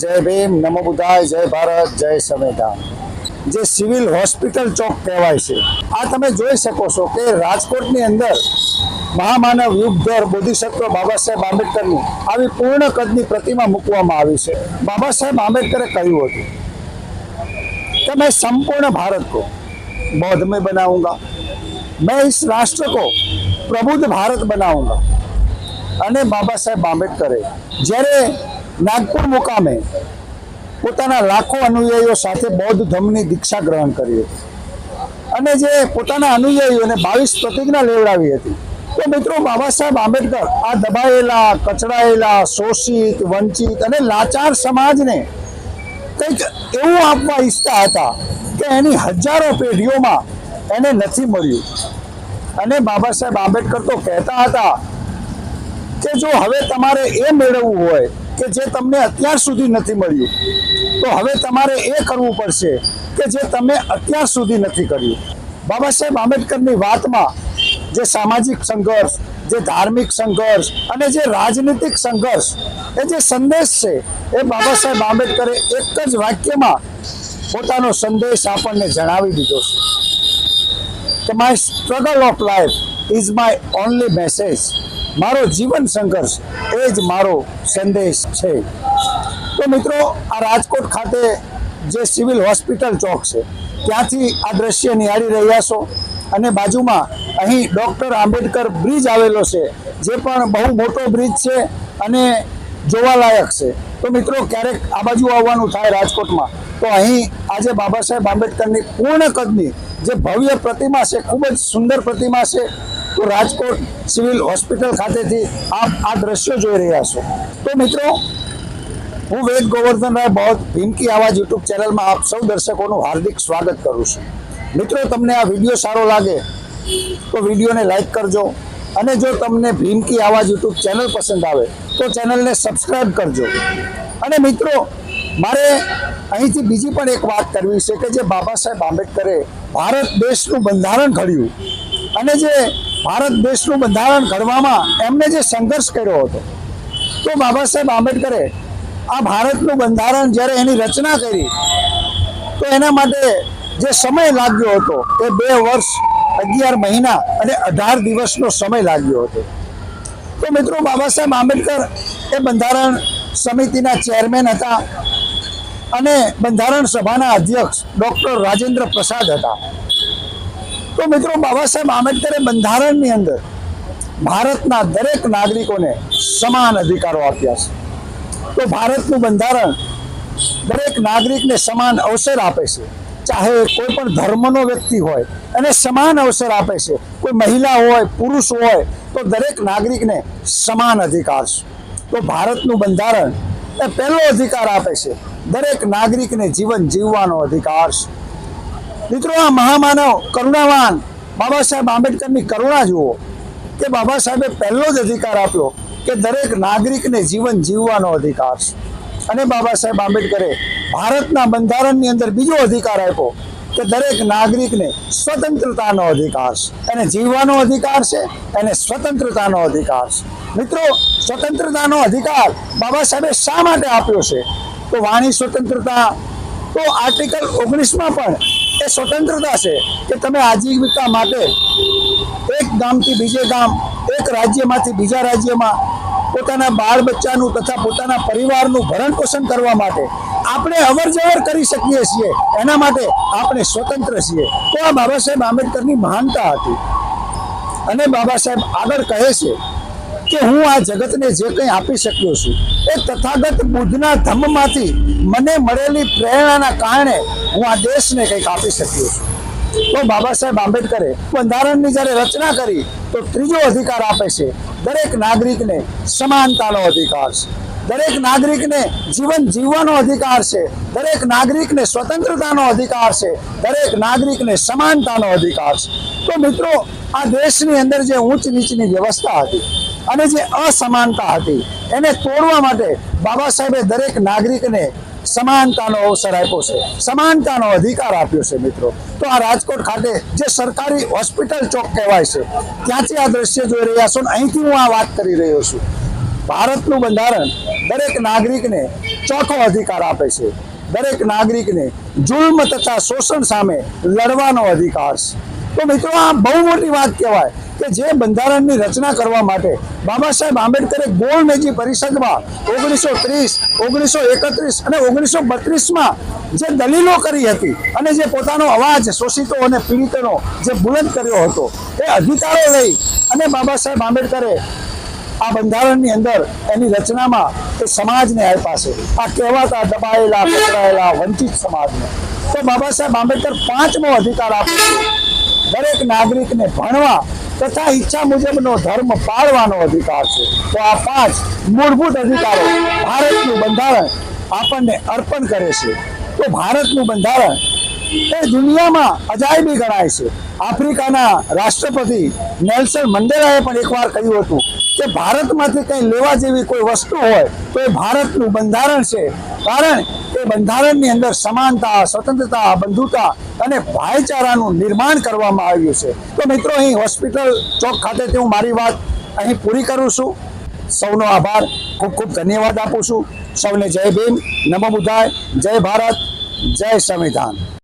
જય ભીમ, નમો બુધાય જય ભારત, જય સંવિધાન જે સિવિલ હોસ્પિટલ ચોક કહેવાય છે. આ તમે જોઈ શકો છો કે રાજકોટની અંદર મહામાનવ યુગધર બોધિસત્વ બાબા સાહેબ આંબેડકરની આવી પૂર્ણ કદની પ્રતિમા મૂકવામાં આવી છે. બાબા સાહેબ આંબેડકરે કહ્યું હતું કે મેં સંપૂર્ણ ભારત કો બૌદ્ધ મેં બનાવુંગા. મેં ઇસ રાષ્ટ્ર કો પ્રબુદ્ધ ભારત બનાવુંગા. અને બાબા સાહેબ આંબેડકરે જ્યારે નાગપુર મુકામે પોતાના લાખો અનુયાયીઓ સાથે બૌદ્ધ ધર્મની દીક્ષા ગ્રહણ કરી હતી. અને જે પોતાના અનુયાયીઓને બાવીસ પ્રતિજ્ઞા લેવડાવી હતી. તો મિત્રો, બાબા સાહેબ આંબેડકર આ દબાયેલા, કચડાયેલા, શોષિત, વંચિત અને લાચાર સમાજને કંઈક એવું આપવા ઈચ્છતા હતા કે એની હજારો પેઢીઓમાં એને નથી મળ્યું. અને બાબા સાહેબ આંબેડકર તો કહેતા હતા કે જો હવે તમારે એ મેળવવું હોય કે જે તમને અત્યાર સુધી નથી મળ્યું. તો હવે તમારે એ કરવું પડશે કે જે તમે અત્યાર સુધી નથી કર્યું. બાબા સાહેબ આંબેડકરની વાતમાં જે સામાજિક સંઘર્ષ, જે ધાર્મિક સંઘર્ષ અને જે રાજનીતિક સંઘર્ષ, એ જે સંદેશ છે, એ બાબા સાહેબ આંબેડકરે એક જ વાક્યમાં પોતાનો સંદેશ આપણને જણાવી દીધો છે. કે my struggle of life is my only message મારો જીવન સંઘર્ષ એ જ મારો સંદેશ છે. તો મિત્રો, આ રાજકોટ ખાતે જે સિવિલ હોસ્પિટલ ચોક છે, ત્યાંથી આ દ્રશ્ય નિહાળી રહ્યા છો અને બાજુમાં અહીં ડૉક્ટર આંબેડકર બ્રિજ આવેલો છે, જે પણ બહુ મોટો બ્રિજ છે અને જોવાલાયક છે. તો મિત્રો, ક્યારેક આ બાજુ આવવાનું થાય રાજકોટમાં, તો અહીં આજે બાબા સાહેબ આંબેડકરની પૂર્ણ કદની જે ભવ્ય પ્રતિમા છે, ખૂબ જ સુંદર પ્રતિમા છે તો રાજકોટ સિવિલ હોસ્પિટલ ખાતેથી આપ આ દ્રશ્યો જોઈ રહ્યા છો. તો મિત્રો, હું વેદ ગોવર્ધનરાય બહોત ભીમકી આવાજ યુટ્યુબ ચેનલમાં આપ સૌ દર્શકોનું હાર્દિક સ્વાગત કરું છું. મિત્રો, તમને આ વીડિયો સારો લાગે તો વિડીયોને લાઇક કરજો અને જો તમને ભીમકી આવાજ યુટ્યુબ ચેનલ પસંદ આવે તો ચેનલને સબસ્ક્રાઈબ કરજો. અને મિત્રો, મારે અહીંથી બીજી પણ એક વાત કરવી છે કે જે બાબા સાહેબ આંબેડકરે ભારત દેશનું બંધારણ ઘડ્યું અને જે ભારત દેશનું બંધારણ ઘડવામાં એમને જે સંઘર્ષ કર્યો હતો, તો બાબા સાહેબ આંબેડકરે આ ભારતનું બંધારણ જ્યારે એની રચના કરી, તો એના માટે જે સમય લાગ્યો હતો, એ બે વર્ષ, અગિયાર મહિના અને અઢાર દિવસનો સમય લાગ્યો હતો. તો મિત્રો, બાબા સાહેબ આંબેડકર એ બંધારણ સમિતિના ચેરમેન હતા અને બંધારણ સભાના અધ્યક્ષ ડૉક્ટર રાજેન્દ્ર પ્રસાદ હતા. તો મિત્રો બાબા સાહેબ આંબેડકરે બંધારણની અંદર ભારતના દરેક નાગરિકોને સમાન અધિકારો આપ્યા છે. તો ભારતનું બંધારણ દરેક નાગરિકને સમાન અવસર આપે છે. ચાહે કોઈ પણ ધર્મનો વ્યક્તિ હોય અને સમાન અવસર આપે છે. કોઈ મહિલા હોય, પુરુષ હોય, તો દરેક નાગરિકને સમાન અધિકાર છે. તો ભારતનું બંધારણ એ પહેલો અધિકાર આપે છે. દરેક નાગરિકને જીવન જીવવાનો અધિકાર છે. મિત્રો, આ મહામાનવ કરુણાવાન બાબા સાહેબ આંબેડકરની કરુણા જુઓ કે બાબા સાહેબે પહેલો જ અધિકાર આપ્યો કે દરેક નાગરિકને જીવન જીવવાનો અધિકાર છે. અને બાબા સાહેબ આંબેડકરે ભારતના બંધારણની અંદર બીજો અધિકાર આપ્યો કે દરેક નાગરિકને સ્વતંત્રતાનો અધિકાર છે. એને જીવવાનો અધિકાર છે, એને સ્વતંત્રતાનો અધિકાર છે. મિત્રો, સ્વતંત્રતાનો અધિકાર બાબા સાહેબે શા માટે આપ્યો છે? તો વાણી સ્વતંત્રતા, તો આર્ટિકલ ઓગણીસમાં પણ એ સ્વતંત્રતા છે કે તમે આજીવિકા માટે એક ગામથી બીજે ગામ, એક રાજ્યમાંથી બીજા રાજ્યમાં પોતાના બાળ બચ્ચાનું તથા પોતાના પરિવારનું ભરણ પોષણ કરવા માટે આપણે અવર જવર કરી શકીએ છીએ. એના માટે આપણે સ્વતંત્ર છીએ. તો આ બાબા સાહેબ આંબેડકરની મહાનતા હતી. અને બાબા સાહેબ આગળ કહે છે કે હું આ જગતને જે કંઈ આપી શક્યો છું, એ તથાગત બુદ્ધના ધમ્મમાંથી મને મળેલી પ્રેરણાના કારણે હું આ દેશને કંઈક આપી શક્યો છું. તો બાબા સાહેબ આંબેડકરે બંધારણની જ્યારે રચના કરી, તો ત્રીજો અધિકાર આપે છે, દરેક નાગરિકને સમાનતાનો અધિકાર છે. દરેક નાગરિકને જીવન જીવવાનો અધિકાર છે, દરેક નાગરિકને સ્વતંત્રતાનો અધિકાર છે, દરેક નાગરિકને સમાનતાનો અધિકાર છે. તો મિત્રો, આ દેશની અંદર જે ઊંચ નીચની વ્યવસ્થા હતી અને જે અસમાનતા હતી, એને તોડવા માટે બાબા સાહેબે દરેક નાગરિકને સમાનતાનો અવસર આપ્યો છે, સમાનતાનો અધિકાર આપ્યો છે મિત્રો. તો આ રાજકોટ ખાતે જે સરકારી હોસ્પિટલ ચોક કહેવાય છે, ત્યાંથી આ દ્રશ્ય જોઈ રહ્યા છો ને અહીંથી હું આ વાત કરી રહ્યો છું. ભારતનું બંધારણ દરેક નાગરિકને ચોખ્ખો અધિકાર આપે છે. દરેક નાગરિકને જુલ્મ તથા શોષણ સામે લડવાનો અધિકાર છે. તો મિત્રો આ બહુ મોટી વાત કહેવાય. કે જે બંધારણની રચના કરવા માટે બાબા સાહેબ આંબેડકરે ગોળમેજી પરિષદમાં ઓગણીસો ત્રીસ, ઓગણીસો એકત્રીસ અને ઓગણીસો બત્રીસમાં જે દલીલો કરી હતી અને જે પોતાનો અવાજ શોષિતો અને પીડિતોનો જે બુલંદ કર્યો હતો એ અધિકારો લઈ અને બાબા સાહેબ આંબેડકરે આ બંધારણની અંદર એની રચનામાં એ સમાજને આપ્યા છે. આ કહેવાતા દબાયેલા, પકડાયેલા વંચિત સમાજને. તો બાબા સાહેબ આંબેડકર પાંચમો અધિકાર આપે છે. દરેક નાગરિકને ભણવા તથા ઈચ્છા મુજબનો ધર્મ પાળવાનો અધિકાર છે. તો આ પાંચ મૂળભૂત અધિકારો ભારતનું બંધારણ આપણને અર્પણ કરે છે. તો ભારતનું બંધારણ એ દુનિયામાં અજાયબી ગણાય છે. આફ્રિકાના રાષ્ટ્રપતિ નેલ્સન મંડેલાએ પણ એકવાર કહ્યું હતું કે ભારતમાંથી કંઈ લેવા જેવી કોઈ વસ્તુ હોય તો એ ભારતનું બંધારણ છે. કારણ કે બંધારણની અંદર સમાનતા, સ્વતંત્રતા, બંધુતા અને ભાઈચારાનું નિર્માણ કરવામાં આવ્યું છે. તો મિત્રો, અહીં હોસ્પિટલ ચોક ખાતેથી હું મારી વાત અહીં પૂરી કરું છું. સૌનો આભાર. ખૂબ ખૂબ ધન્યવાદ આપું છું. સૌને જય ભીમ. નમો બુધાય જય ભારત. જય સંવિધાન.